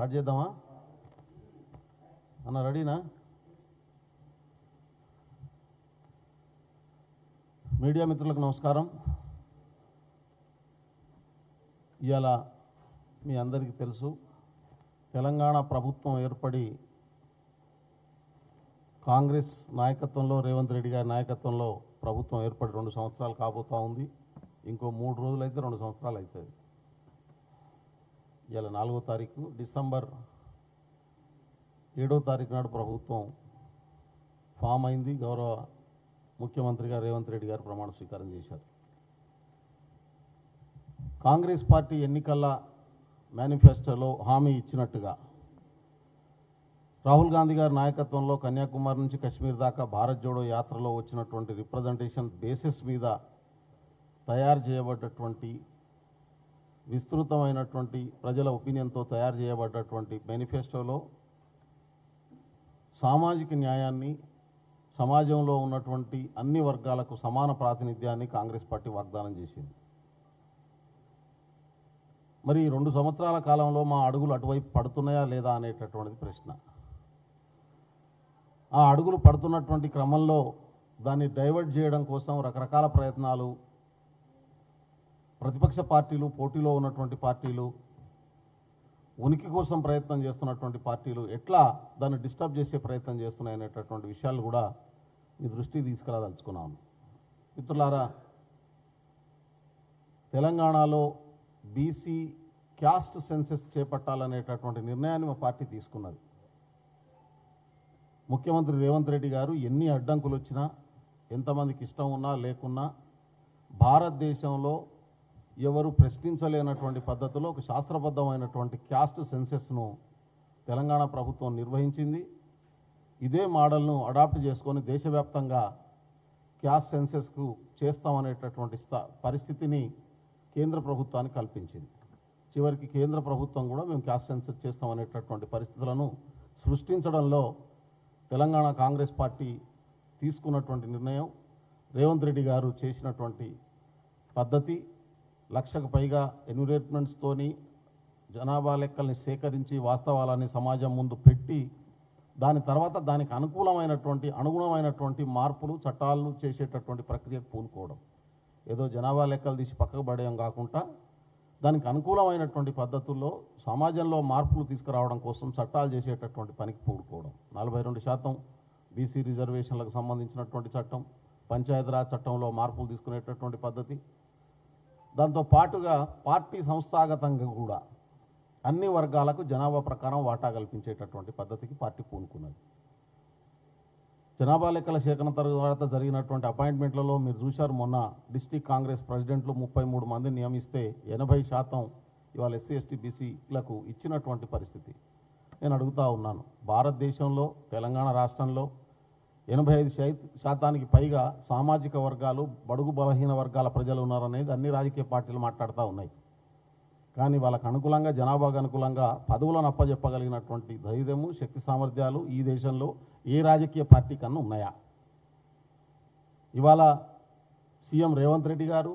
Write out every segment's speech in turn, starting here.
Start చేద్దామా? అన్న రెడీనా? మీడియా మిత్రులకు నమస్కారం. ఇవాళ మీ అందరికీ తెలుసు తెలంగాణ ప్రభుత్వం ఏర్పడి కాంగ్రెస్ నాయకత్వంలో రేవంత్ రెడ్డి గారి నాయకత్వంలో ప్రభుత్వం ఏర్పడి రెండు సంవత్సరాలు కాబోతూ ఉంది. ఇంకో మూడు రోజులు అయితే రెండు సంవత్సరాలు అవుతుంది ఇవాళ నాలుగో తారీఖు డిసెంబర్ ఏడో తారీఖు నాడు ప్రభుత్వం ఫామ్ అయింది. గౌరవ ముఖ్యమంత్రిగా రేవంత్ రెడ్డి గారు ప్రమాణ స్వీకారం చేశారు. కాంగ్రెస్ పార్టీ ఎన్నికల మేనిఫెస్టోలో హామీ ఇచ్చినట్టుగా రాహుల్ గాంధీ గారి నాయకత్వంలో కన్యాకుమారి నుంచి కశ్మీర్ దాకా భారత్ జోడో యాత్రలో వచ్చినటువంటి రిప్రజెంటేషన్ బేసిస్ మీద తయారు చేయబడ్డటువంటి విస్తృతమైనటువంటి ప్రజల ఒపీనియన్తో తయారు చేయబడ్డటువంటి మేనిఫెస్టోలో సామాజిక న్యాయాన్ని సమాజంలో ఉన్నటువంటి అన్ని వర్గాలకు సమాన ప్రాతినిధ్యాన్ని కాంగ్రెస్ పార్టీ వాగ్దానం చేసింది. మరి రెండు సంవత్సరాల కాలంలో మా అడుగులు అటువైపు పడుతున్నాయా లేదా అనేటటువంటిది ప్రశ్న. ఆ అడుగులు పడుతున్నటువంటి క్రమంలో దాన్ని డైవర్ట్ చేయడం కోసం రకరకాల ప్రయత్నాలు ప్రతిపక్ష పార్టీలు పోటీలో ఉన్నటువంటి పార్టీలు ఉనికి కోసం ప్రయత్నం చేస్తున్నటువంటి పార్టీలు ఎట్లా దాన్ని డిస్టర్బ్ చేసే ప్రయత్నం చేస్తున్నాయనేటటువంటి విషయాలు కూడా మీ దృష్టికి తీసుకురాదలుచుకున్నాను. మిత్రులారా తెలంగాణలో బీసీ క్యాస్ట్ సెన్సెస్ చేపట్టాలనేటటువంటి నిర్ణయాన్ని మా పార్టీ తీసుకున్నది. ముఖ్యమంత్రి రేవంత్ రెడ్డి గారు ఎన్ని అడ్డంకులు వచ్చినా ఎంతమందికి ఇష్టం ఉన్నా లేకున్నా భారతదేశంలో ఎవరు ప్రశ్నించలేనటువంటి పద్ధతిలో ఒక శాస్త్రబద్ధమైనటువంటి క్యాస్ట్ సెన్సెస్ను తెలంగాణ ప్రభుత్వం నిర్వహించింది. ఇదే మోడల్ను అడాప్ట్ చేసుకొని దేశవ్యాప్తంగా క్యాస్ట్ సెన్సెస్కు చేస్తామనేటటువంటి స్థా పరిస్థితిని కేంద్ర ప్రభుత్వానికి కల్పించింది. చివరికి కేంద్ర ప్రభుత్వం కూడా మేము క్యాస్ట్ సెన్సెస్ చేస్తామనేటటువంటి పరిస్థితులను సృష్టించడంలో తెలంగాణ కాంగ్రెస్ పార్టీ తీసుకున్నటువంటి నిర్ణయం. రేవంత్ రెడ్డి గారు చేసినటువంటి పద్ధతి లక్షకు పైగా ఎన్విరేట్మెంట్స్తోని జనాభా లెక్కల్ని సేకరించి వాస్తవాలని సమాజం ముందు పెట్టి దాని తర్వాత దానికి అనుకూలమైనటువంటి అనుగుణమైనటువంటి మార్పులు చట్టాలను చేసేటటువంటి ప్రక్రియకు పూనుకోవడం. ఏదో జనాభా లెక్కలు తీసి పక్కకు పడేయం కాకుండా దానికి అనుకూలమైనటువంటి పద్ధతుల్లో సమాజంలో మార్పులు తీసుకురావడం కోసం చట్టాలు చేసేటటువంటి పనికి పూనుకోవడం. నలభై రెండు శాతం బీసీ రిజర్వేషన్లకు సంబంధించినటువంటి చట్టం పంచాయతీరాజ్ చట్టంలో మార్పులు తీసుకునేటటువంటి పద్ధతి దాంతో పాటుగా పార్టీ సంస్థాగతంగా కూడా అన్ని వర్గాలకు జనాభా ప్రకారం వాటా కల్పించేటటువంటి పద్ధతికి పార్టీ పూనుకున్నది. జనాభా లెక్కల సేకరణ తర్వాత జరిగినటువంటి అపాయింట్మెంట్లలో మీరు చూశారు మొన్న డిస్టిక్ కాంగ్రెస్ ప్రెసిడెంట్లు ముప్పై మూడు మందిని నియమిస్తే ఎనభై శాతం ఇవాళ ఎస్సీ ఎస్టీ బీసీలకు ఇచ్చినటువంటి పరిస్థితి. నేను అడుగుతా ఉన్నాను భారతదేశంలో తెలంగాణ రాష్ట్రంలో ఎనభై ఐదు శాతానికి పైగా సామాజిక వర్గాలు బడుగు బలహీన వర్గాల ప్రజలు ఉన్నారనేది అన్ని రాజకీయ పార్టీలు మాట్లాడుతూ ఉన్నాయి. కానీ వాళ్ళకు అనుకూలంగా జనాభాకు అనుకూలంగా పదవులను అప్పజెప్పగలిగినటువంటి ధైర్యము శక్తి సామర్థ్యాలు ఈ దేశంలో ఏ రాజకీయ పార్టీ కన్నా ఉన్నాయా? ఇవాళ సీఎం రేవంత్ రెడ్డి గారు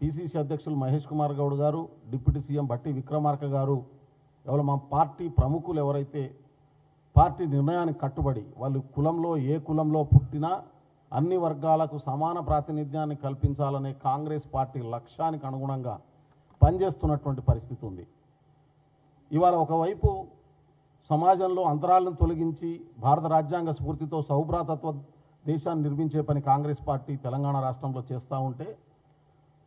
పిసిసి అధ్యక్షులు మహేష్ కుమార్ గౌడ్ గారు డిప్యూటీ సీఎం బట్టి విక్రమార్క గారు ఎవరు మా పార్టీ ప్రముఖులు ఎవరైతే పార్టీ నిర్ణయానికి కట్టుబడి వాళ్ళు కులంలో ఏ కులంలో పుట్టినా అన్ని వర్గాలకు సమాన ప్రాతినిధ్యాన్ని కల్పించాలనే కాంగ్రెస్ పార్టీ లక్ష్యానికి అనుగుణంగా పనిచేస్తున్నటువంటి పరిస్థితి ఉంది. ఇవాళ ఒకవైపు సమాజంలో అంతరాలను తొలగించి భారత రాజ్యాంగ స్ఫూర్తితో సౌభ్రాతత్వ దేశాన్ని నిర్మించే పని కాంగ్రెస్ పార్టీ తెలంగాణ రాష్ట్రంలో చేస్తూ ఉంటే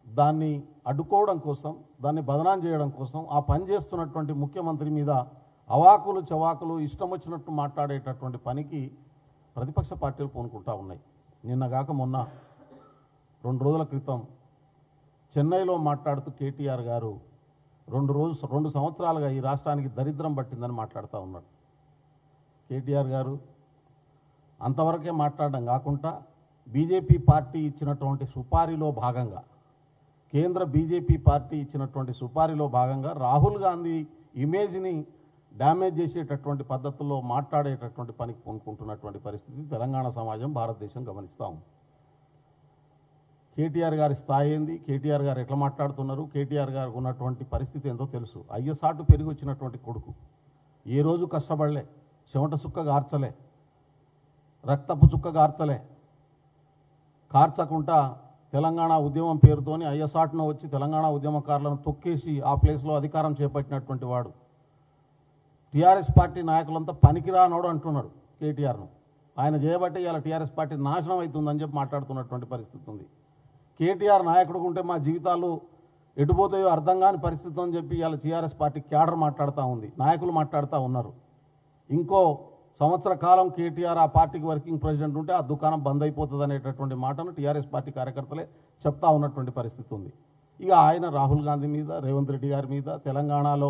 దాన్ని అడ్డుకోవడం కోసం దాన్ని బదనాం చేయడం కోసం ఆ పని చేస్తున్నటువంటి ముఖ్యమంత్రి మీద అవాకులు చవాకులు ఇష్టం వచ్చినట్టు మాట్లాడేటటువంటి పనికి ప్రతిపక్ష పార్టీలు పూనుకుంటా ఉన్నాయి. నిన్నగాక మొన్న రెండు రోజుల క్రితం చెన్నైలో మాట్లాడుతూ కేటీఆర్ గారు రెండు రోజు రెండు సంవత్సరాలుగా ఈ రాష్ట్రానికి దరిద్రం పట్టిందని మాట్లాడుతూ ఉన్నాడు. కేటీఆర్ గారు అంతవరకే మాట్లాడడం కాకుండా బీజేపీ పార్టీ ఇచ్చినటువంటి సుపారీలో భాగంగా కేంద్ర బీజేపీ పార్టీ ఇచ్చినటువంటి సుపారీలో భాగంగా రాహుల్ గాంధీ ఇమేజ్ని డ్యామేజ్ చేసేటటువంటి పద్ధతుల్లో మాట్లాడేటటువంటి పనికి పూనుకుంటున్నటువంటి పరిస్థితి తెలంగాణ సమాజం భారతదేశం గమనిస్తాం కేటీఆర్ గారి స్థాయి ఏంది? కేటీఆర్ గారు ఎట్లా మాట్లాడుతున్నారు? కేటీఆర్ గారికి ఉన్నటువంటి పరిస్థితి ఏందో తెలుసు. అయ్యసాటు పెరిగి వచ్చినటువంటి కొడుకు. ఏ రోజు కష్టపడలే చెమట సుక్క గార్చలే రక్తపు చుక్క గార్చలే. కార్చకుండా తెలంగాణ ఉద్యమం పేరుతోని అయ్యసాటున వచ్చి తెలంగాణ ఉద్యమకారులను తొక్కేసి ఆ ప్లేస్లో అధికారం చేపట్టినటువంటి వాడు టీఆర్ఎస్ పార్టీ నాయకులంతా పనికిరానోడు అంటున్నాడు కేటీఆర్ను. ఆయన చేయబట్టి ఇలా టీఆర్ఎస్ పార్టీ నాశనం అవుతుందని చెప్పి మాట్లాడుతున్నటువంటి పరిస్థితి ఉంది. కేటీఆర్ నాయకుడు ఉంటే మా జీవితాలు ఎటుపోతాయో అర్థం కాని పరిస్థితి అని చెప్పి ఇలా టీఆర్ఎస్ పార్టీ క్యాడర్ మాట్లాడుతూ ఉంది నాయకులు మాట్లాడుతూ ఉన్నారు. ఇంకో సంవత్సర కాలం కేటీఆర్ ఆ పార్టీకి వర్కింగ్ ప్రెసిడెంట్ ఉంటే ఆ దుకాణం బంద్ అయిపోతుంది అనేటటువంటి మాటను టీఆర్ఎస్ పార్టీ కార్యకర్తలే చెప్తా ఉన్నటువంటి పరిస్థితి ఉంది. ఇక ఆయన రాహుల్ గాంధీ మీద రేవంత్ రెడ్డి గారి మీద తెలంగాణలో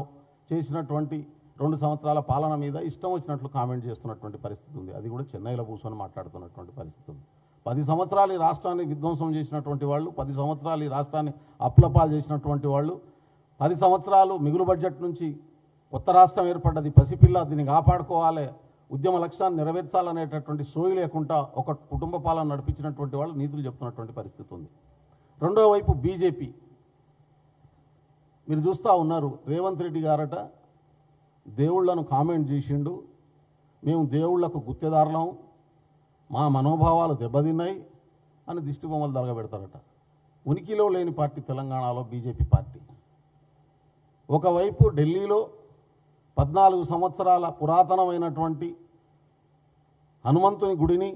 చేసినటువంటి రెండు సంవత్సరాల పాలన మీద ఇష్టం వచ్చినట్లు కామెంట్ చేస్తున్నటువంటి పరిస్థితి ఉంది. అది కూడా చెన్నైలో కూర్చొని మాట్లాడుతున్నటువంటి పరిస్థితి ఉంది. పది సంవత్సరాలు ఈ రాష్ట్రాన్ని విధ్వంసం చేసినటువంటి వాళ్ళు పది సంవత్సరాలు ఈ రాష్ట్రాన్ని అప్లపాలు చేసినటువంటి వాళ్ళు పది సంవత్సరాలు మిగులు బడ్జెట్ నుంచి కొత్త రాష్ట్రం ఏర్పడ్డది పసిపిల్ల దీన్ని కాపాడుకోవాలి ఉద్యమ లక్ష్యాన్ని నెరవేర్చాలనేటటువంటి సోయి లేకుండా ఒక కుటుంబ పాలన నడిపించినటువంటి వాళ్ళు నీతులు చెప్తున్నటువంటి పరిస్థితి ఉంది. రెండో వైపు బీజేపీ. మీరు చూస్తూ ఉన్నారు రేవంత్ రెడ్డి గారట దేవుళ్ళను కామెంట్ చేసిండు. మేము దేవుళ్ళకు గుత్తేదారులం. మా మనోభావాలు దెబ్బతిన్నాయి అని దిష్టి బొమ్మలు తరగబెడతారట ఉనికిలో లేని పార్టీ తెలంగాణలో బీజేపీ పార్టీ. ఒకవైపు ఢిల్లీలో పద్నాలుగు సంవత్సరాల పురాతనమైనటువంటి హనుమంతుని గుడిని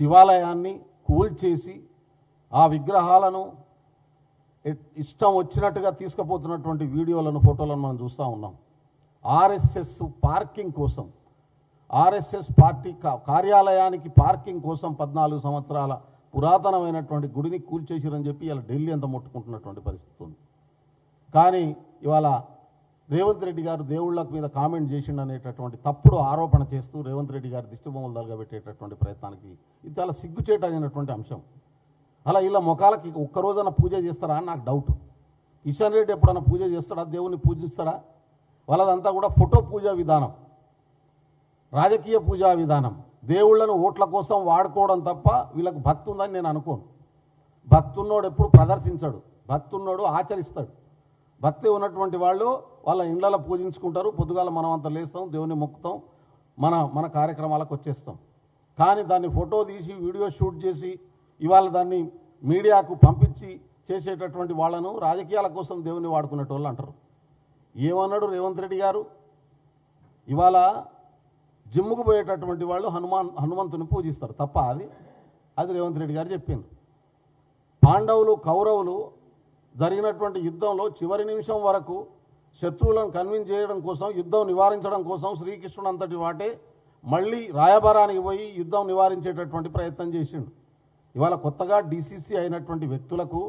శివాలయాన్ని కూల్చేసి ఆ విగ్రహాలను ఇష్టం వచ్చినట్టుగా తీసుకుపోతున్నటువంటి వీడియోలను ఫోటోలను మనం చూస్తూ ఉన్నాం. ఆర్ఎస్ఎస్ పార్కింగ్ కోసం ఆర్ఎస్ఎస్ పార్టీ కా- కార్యాలయానికి పార్కింగ్ కోసం పద్నాలుగు సంవత్సరాల పురాతనమైనటువంటి గుడిని కూల్చేసిరని చెప్పి ఇలా ఢిల్లీ అంతా ముట్టుకుంటున్నటువంటి పరిస్థితి ఉంది. కానీ ఇవాళ రేవంత్ రెడ్డి గారు దేవుళ్ళకు మీద కామెంట్ చేసిండు అనేటటువంటి తప్పుడు ఆరోపణ చేస్తూ రేవంత్ రెడ్డి గారు దిష్టిబొమ్మలు తలగబెట్టేటటువంటి ప్రయత్నానికి ఇది చాలా సిగ్గుచేటైనటువంటి అంశం. అలా ఇలా ముఖాలకి ఒక్కరోజన పూజ చేస్తారా అని నాకు డౌట్. కిషన్ రెడ్డి ఎప్పుడైనా పూజ చేస్తాడా? దేవుణ్ణి పూజిస్తాడా? వాళ్ళదంతా కూడా ఫోటో పూజా విధానం. రాజకీయ పూజా విధానం. దేవుళ్ళను ఓట్ల కోసం వాడుకోవడం తప్ప వీళ్ళకి భక్తి ఉందని నేను అనుకోను. భక్తున్నోడు ఎప్పుడు ప్రదర్శించడు. భక్తున్నోడు ఆచరిస్తాడు. భక్తి ఉన్నటువంటి వాళ్ళు వాళ్ళ ఇండ్లలో పూజించుకుంటారు. పొద్దుగాల మనం అంత లేస్తాం దేవుని మొక్కుతాం మన మన కార్యక్రమాలకు వచ్చేస్తాం. కానీ దాన్ని ఫోటో తీసి వీడియో షూట్ చేసి ఇవాళ దాన్ని మీడియాకు పంపించి చేసేటటువంటి వాళ్ళను రాజకీయాల కోసం దేవుని వాడుకునేటోళ్ళు అంటారు. ఏమన్నాడు రేవంత్ రెడ్డి గారు? ఇవాళ జిమ్ముకు పోయేటటువంటి వాళ్ళు హనుమాన్ హనుమంతుని పూజిస్తారు తప్ప అది అది రేవంత్ రెడ్డి గారు చెప్పింది పాండవులు కౌరవులు జరిగినటువంటి యుద్ధంలో చివరి నిమిషం వరకు శత్రువులను కన్విన్స్ చేయడం కోసం యుద్ధం నివారించడం కోసం శ్రీకృష్ణుడు అంతటి వాటే మళ్ళీ రాయబారానికి పోయి యుద్ధం నివారించేటటువంటి ప్రయత్నం చేసిండు. ఇవాళ కొత్తగా డీసీసీ అయినటువంటి వ్యక్తులకు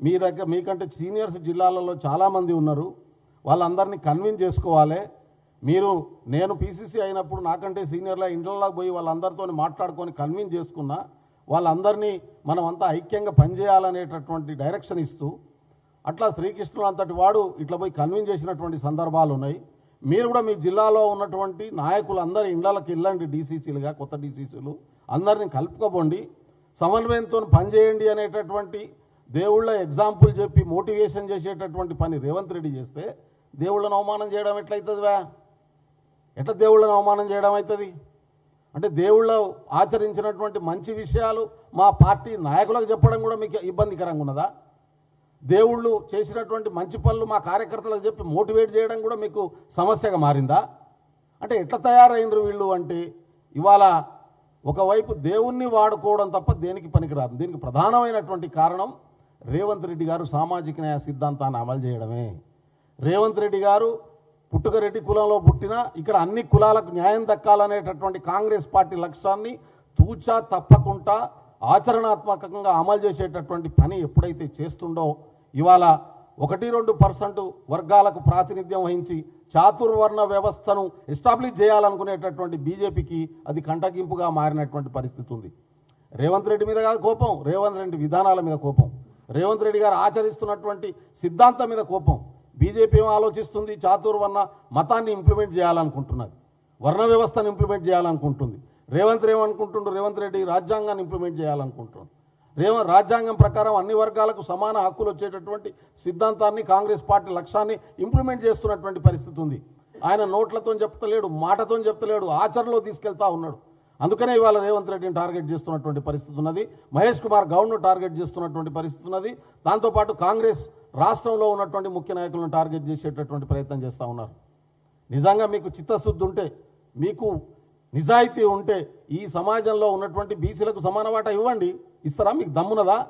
మీ దగ్గర మీకంటే సీనియర్స్ జిల్లాలలో చాలామంది ఉన్నారు. వాళ్ళందరినీ కన్విన్స్ చేసుకోవాలి. మీరు నేను పీసీసీ అయినప్పుడు నాకంటే సీనియర్ల ఇండ్లలోకి పోయి వాళ్ళందరితో మాట్లాడుకొని కన్విన్స్ చేసుకున్నా వాళ్ళందరినీ మనం అంతా ఐక్యంగా పనిచేయాలనేటటువంటి డైరెక్షన్ ఇస్తూ అట్లా శ్రీకృష్ణుడు అంతటి వాడు ఇట్లా పోయి కన్విన్స్ చేసినటువంటి సందర్భాలు ఉన్నాయి. మీరు కూడా మీ జిల్లాలో ఉన్నటువంటి నాయకులందరి ఇళ్ళకి వెళ్ళండి డీసీసీలుగా కొత్త డీసీసీలు అందరిని కలుపుకోబోండి. సమన్వయంతో పనిచేయండి అనేటటువంటి దేవుళ్ళ ఎగ్జాంపుల్ చెప్పి మోటివేషన్ చేసేటటువంటి పని రేవంత్ రెడ్డి చేస్తే దేవుళ్ళను అవమానం చేయడం ఎట్లయితుందివా? ఎట్లా దేవుళ్ళను అవమానం చేయడం అవుతుంది అంటే దేవుళ్ళు ఆచరించినటువంటి మంచి విషయాలు మా పార్టీ నాయకులకు చెప్పడం కూడా మీకు ఇబ్బందికరంగా ఉన్నదా? దేవుళ్ళు చేసినటువంటి మంచి పనులు మా కార్యకర్తలకు చెప్పి మోటివేట్ చేయడం కూడా మీకు సమస్యగా మారిందా? అంటే ఎట్లా తయారైనరు వీళ్ళు అంటే ఇవాళ ఒకవైపు దేవుణ్ణి వాడుకోవడం తప్ప దేనికి పనికిరాదు. దీనికి ప్రధానమైనటువంటి కారణం రేవంత్ రెడ్డి గారు సామాజిక న్యాయ సిద్ధాంతాన్ని అమలు చేయడమే. రేవంత్ రెడ్డి గారు పుట్టుకరెడ్డి కులంలో పుట్టిన ఇక్కడ అన్ని కులాలకు న్యాయం దక్కాలనేటటువంటి కాంగ్రెస్ పార్టీ లక్ష్యాన్ని తూచా తప్పకుండా ఆచరణాత్మకంగా అమలు చేసేటటువంటి పని ఎప్పుడైతే చేస్తుండో ఇవాళ ఒకటి రెండు పర్సెంట్ వర్గాలకు ప్రాతినిధ్యం వహించి చాతుర్వర్ణ వ్యవస్థను ఎస్టాబ్లిష్ చేయాలనుకునేటటువంటి బీజేపీకి అది కంటగింపుగా మారినటువంటి పరిస్థితి ఉంది. రేవంత్ రెడ్డి మీద కాదు కోపం రేవంత్ రెడ్డి విధానాల మీద కోపం. రేవంత్ రెడ్డి గారు ఆచరిస్తున్నటువంటి సిద్ధాంతం మీద కోపం. బీజేపీ ఏం ఆలోచిస్తుంది? చాతుర్వర్ణ మతాన్ని ఇంప్లిమెంట్ చేయాలనుకుంటున్నది. వర్ణ వ్యవస్థను ఇంప్లిమెంట్ చేయాలనుకుంటుంది. రేవంత్ ఏమనుకుంటుండ్రు రేవంత్ రెడ్డి రాజ్యాంగాన్ని ఇంప్లిమెంట్ చేయాలనుకుంటున్నాడు రేవ రాజ్యాంగం ప్రకారం అన్ని వర్గాలకు సమాన హక్కులు వచ్చేటటువంటి సిద్ధాంతాన్ని కాంగ్రెస్ పార్టీ లక్ష్యాన్ని ఇంప్లిమెంట్ చేస్తున్నటువంటి పరిస్థితి ఉంది. ఆయన నోట్లతో చెప్తలేడు మాటతో చెప్తలేడు ఆచరణలో తీసుకెళ్తా ఉన్నాడు. అందుకనే ఇవాళ రేవంత్ రెడ్డిని టార్గెట్ చేస్తున్నటువంటి పరిస్థితి ఉన్నది. మహేష్ కుమార్ గౌడ్ను టార్గెట్ చేస్తున్నటువంటి పరిస్థితి ఉన్నది. దాంతోపాటు కాంగ్రెస్ రాష్ట్రంలో ఉన్నటువంటి ముఖ్య నాయకులను టార్గెట్ చేసేటటువంటి ప్రయత్నం చేస్తూ ఉన్నారు. నిజంగా మీకు చిత్తశుద్ధి ఉంటే మీకు నిజాయితీ ఉంటే ఈ సమాజంలో ఉన్నటువంటి బీసీలకు సమాన వాటా ఇవ్వండి. ఇస్తారా? మీకు దమ్మునదా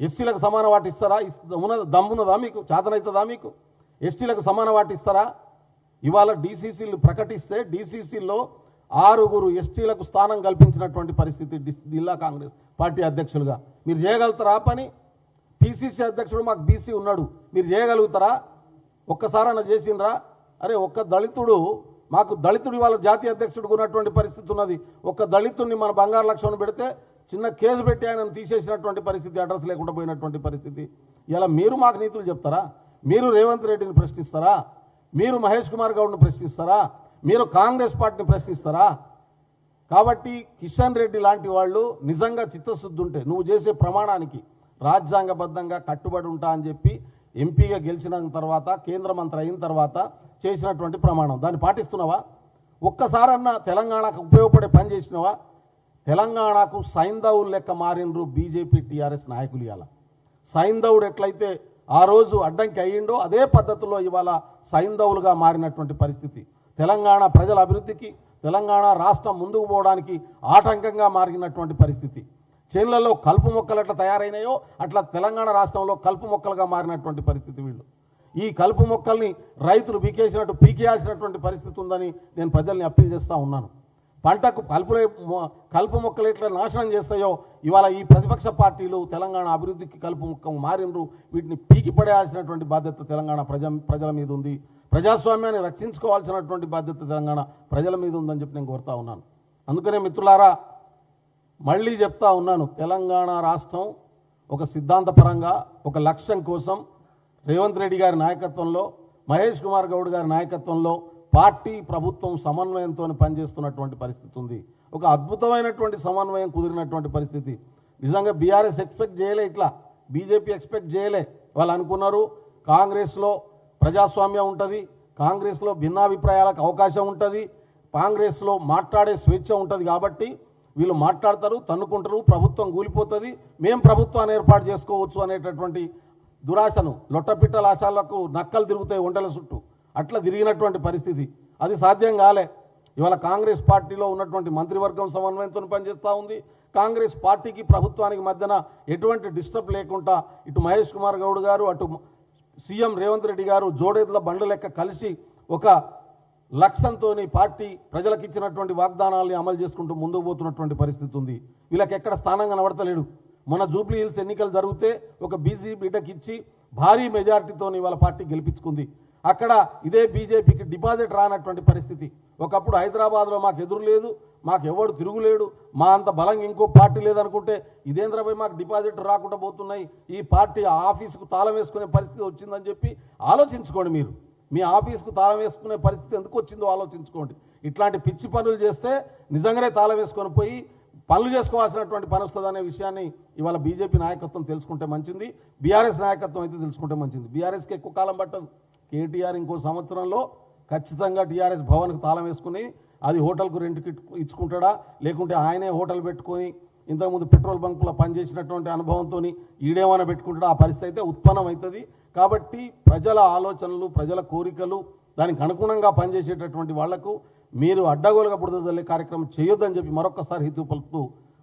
ఎస్సీలకు సమాన వాటి ఇస్తారా? ఇస్- దమ్మున్నదా మీకు? చేతనవుతుందా మీకు? ఎస్టీలకు సమాన వాటి ఇస్తారా? ఇవాళ డీసీసీలు ప్రకటిస్తే డీసీసీలో ఆరుగురు ఎస్టీలకు స్థానం కల్పించినటువంటి పరిస్థితి జిల్లా కాంగ్రెస్ పార్టీ అధ్యక్షులుగా. మీరు చేయగలుగుతారా పని? పిసిసి అధ్యక్షుడు మాకు బీసీ ఉన్నాడు. మీరు చేయగలుగుతారా? ఒక్కసారన్నా చేసిండ్రా? అరే ఒక్క దళితుడు మాకు దళితుడు ఇవాళ జాతీయ అధ్యక్షుడికి ఉన్నటువంటి పరిస్థితి ఉన్నది. ఒక్క దళితుడిని మన బంగారు లక్ష్యం పెడితే చిన్న కేసు పెట్టి ఆయన తీసేసినటువంటి పరిస్థితి అడ్రస్ లేకుండా పోయినటువంటి పరిస్థితి. ఇలా మీరు మాకు నీతులు చెప్తారా? మీరు రేవంత్ రెడ్డిని ప్రశ్నిస్తారా? మీరు మహేష్ కుమార్ గౌడ్ను ప్రశ్నిస్తారా? మీరు కాంగ్రెస్ పార్టీని ప్రశ్నిస్తారా? కాబట్టి కిషన్ రెడ్డి లాంటి వాళ్ళు నిజంగా చిత్తశుద్ధి ఉంటే నువ్వు చేసే ప్రమాణానికి రాజ్యాంగబద్ధంగా కట్టుబడి ఉంటా అని చెప్పి ఎంపీగా గెలిచిన తర్వాత కేంద్ర మంత్రి అయిన తర్వాత చేసినటువంటి ప్రమాణం. దాన్ని పాటిస్తున్నావా? ఒక్కసారన్నా తెలంగాణకు ఉపయోగపడే పని చేసినావా? తెలంగాణకు సైంధవులు లెక్క మారినరు బీజేపీ టీఆర్ఎస్ నాయకులు ఇవాళ. సైంధవుడు ఎట్లయితే ఆ రోజు అడ్డంకి అయ్యిండో అదే పద్ధతిలో ఇవాళ సైంధవులుగా మారినటువంటి పరిస్థితి. తెలంగాణ ప్రజల అభివృద్ధికి తెలంగాణ రాష్ట్రం ముందుకు పోవడానికి ఆటంకంగా మారినటువంటి పరిస్థితి. చేన్లలో కలుపు మొక్కలు ఎట్లా తయారైనాయో అట్లా తెలంగాణ రాష్ట్రంలో కలుపు మొక్కలుగా మారినటువంటి పరిస్థితి వీళ్ళు. ఈ కలుపు మొక్కల్ని రైతులు పీకేసినట్టు పీకేయాల్సినటువంటి పరిస్థితి ఉందని నేను ప్రజల్ని అప్పీల్ చేస్తూ ఉన్నాను. పంటకు కలుపు కలుపు మొక్కలు ఎట్లా నాశనం చేస్తాయో ఇవాళ ఈ ప్రతిపక్ష పార్టీలు తెలంగాణ అభివృద్ధికి కలుపు మొక్క మారిండ్రు. వీటిని పీకి పడేయాల్సినటువంటి బాధ్యత తెలంగాణ ప్రజ ప్రజల మీద ఉంది. ప్రజాస్వామ్యాన్ని రక్షించుకోవాల్సినటువంటి బాధ్యత తెలంగాణ ప్రజల మీద ఉందని చెప్పి నేను కోరుతా ఉన్నాను. అందుకనే మిత్రులారా మళ్ళీ చెప్తా ఉన్నాను. తెలంగాణ రాష్ట్రం ఒక సిద్ధాంతపరంగా ఒక లక్ష్యం కోసం రేవంత్ రెడ్డి గారి నాయకత్వంలో మహేష్ కుమార్ గౌడ్ గారి నాయకత్వంలో పార్టీ ప్రభుత్వం సమన్వయంతో పనిచేస్తున్నటువంటి పరిస్థితి ఉంది. ఒక అద్భుతమైనటువంటి సమన్వయం కుదిరినటువంటి పరిస్థితి. నిజంగా బీఆర్ఎస్ ఎక్స్పెక్ట్ చేయలే ఇట్లా. బీజేపీ ఎక్స్పెక్ట్ చేయలే. వాళ్ళు అనుకున్నారు కాంగ్రెస్లో ప్రజాస్వామ్యం ఉంటుంది కాంగ్రెస్లో భిన్నాభిప్రాయాలకు అవకాశం ఉంటుంది కాంగ్రెస్లో మాట్లాడే స్వేచ్ఛ ఉంటుంది కాబట్టి వీళ్ళు మాట్లాడతారు తన్నుకుంటారు ప్రభుత్వం కూలిపోతుంది మేం ప్రభుత్వాన్ని ఏర్పాటు చేసుకోవచ్చు అనేటటువంటి దురాశను లొట్టపిట్టల ఆశాలకు నక్కలు తిరుగుతాయి ఒంటల చుట్టూ. అట్లా తిరిగినటువంటి పరిస్థితి. అది సాధ్యం కాలే. ఇవాళ కాంగ్రెస్ పార్టీలో ఉన్నటువంటి మంత్రివర్గం సమన్వయంతో పనిచేస్తూ ఉంది. కాంగ్రెస్ పార్టీకి ప్రభుత్వానికి మధ్యన ఎటువంటి డిస్టర్బ్ లేకుండా ఇటు మహేష్ కుమార్ గౌడ్ గారు అటు సీఎం రేవంత్ రెడ్డి గారు జోడేదుల బండ్ల లెక్క కలిసి ఒక లక్ష్యంతో పార్టీ ప్రజలకు ఇచ్చినటువంటి వాగ్దానాల్ని అమలు చేసుకుంటూ ముందుకు పోతున్నటువంటి పరిస్థితి ఉంది. వీళ్ళకి ఎక్కడ స్థానం కనబడతలేడు మన జూబ్లీ హిల్స్ ఎన్నికలు జరిగితే ఒక బీజీ బిడ్డకి ఇచ్చి భారీ మెజార్టీతో ఇవాళ పార్టీ గెలిపించుకుంది. అక్కడ ఇదే బీజేపీకి డిపాజిట్ రానటువంటి పరిస్థితి. ఒకప్పుడు హైదరాబాద్లో మాకు ఎదురు లేదు మాకు ఎవడు తిరుగులేడు మా అంత బలంగా ఇంకో పార్టీ లేదనుకుంటే ఇదేంద్రపై మాకు డిపాజిట్ రాకుండా పోతున్నాయి ఈ పార్టీ ఆఫీసుకు తాళం వేసుకునే పరిస్థితి వచ్చిందని చెప్పి ఆలోచించుకోండి మీరు. మీ ఆఫీస్కు తాళం వేసుకునే పరిస్థితి ఎందుకు వచ్చిందో ఆలోచించుకోండి. ఇట్లాంటి పిచ్చి పనులు చేస్తే నిజంగానే తాళం వేసుకొని పోయి పనులు చేసుకోవాల్సినటువంటి పని వస్తుందనే విషయాన్ని ఇవాళ బీజేపీ నాయకత్వం తెలుసుకుంటే మంచిది బీఆర్ఎస్ నాయకత్వం అయితే తెలుసుకుంటే మంచిది. బీఆర్ఎస్కి ఎక్కువ కాలం పట్టదు. కేటీఆర్ ఇంకో సంవత్సరంలో ఖచ్చితంగా టీఆర్ఎస్ భవన్కు తాళం వేసుకుని అది హోటల్కు రెంట్కి ఇచ్చుకుంటాడా? లేకుంటే ఆయనే హోటల్ పెట్టుకొని ఇంతకుముందు పెట్రోల్ బంకులో పనిచేసినటువంటి అనుభవంతో ఈడేమైనా పెట్టుకుంటాడా? ఆ పరిస్థితి అయితే ఉత్పన్నం అవుతుంది కాబట్టి ప్రజల ఆలోచనలు ప్రజల కోరికలు దానికి అనుగుణంగా పనిచేసేటటువంటి వాళ్ళకు మీరు అడ్డగోలుగా బుడదల్లే కార్యక్రమం చేయొద్దని చెప్పి మరొకసారి హితూ పలుపుతూ